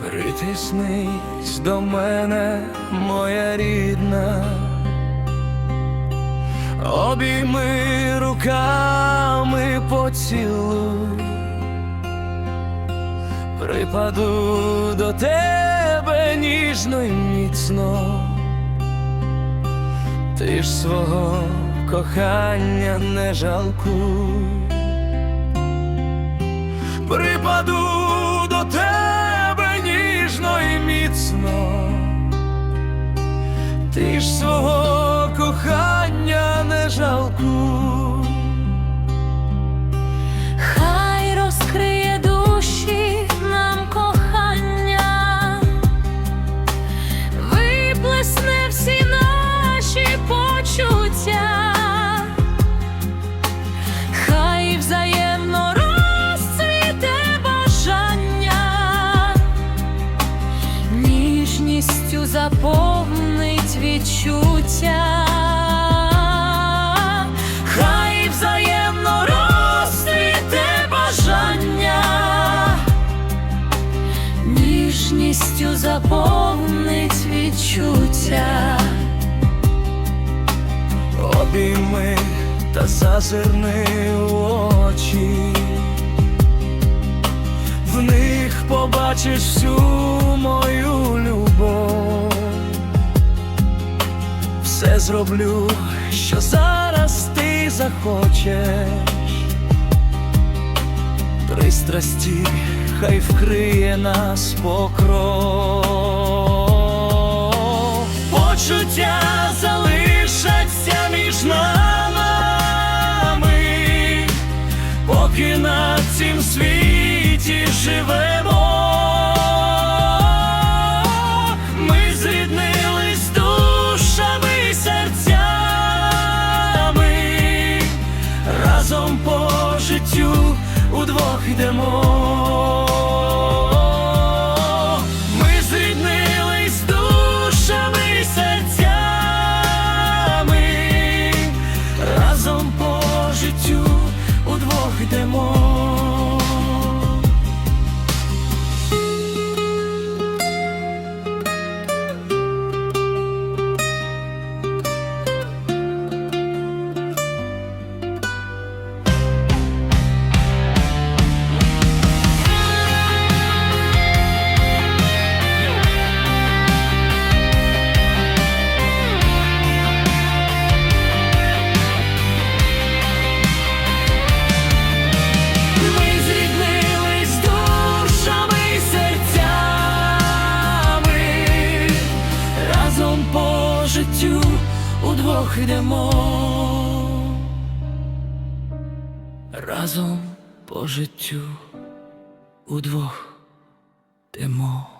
Притиснись до мене, моя рідна, обійми руками поцілуй, припаду до тебе ніжно й міцно, ти ж свого кохання не жалкуй. Припаду ти ж свого кохання не жалкуй. Хай розкриє душі нам кохання, виплесне всі наші почуття, хай взаємно розцвіте бажання, ніжністю заповнить відчуття. Хай взаємно розцвіте бажання, ніжністю заповнить відчуття. Обійми та зазирни в очі, в них побачиш всю Зроблю, що зараз ти захочеш. Пристрасті хай вкриє нас покров. Почуття залишаться між нами, поки на цім світі удвох йдемо. Ми зріднились душами серцями, разом по життю удвох йдемо. разом по життю удвох йдемо, разом по життю удвох йдемо.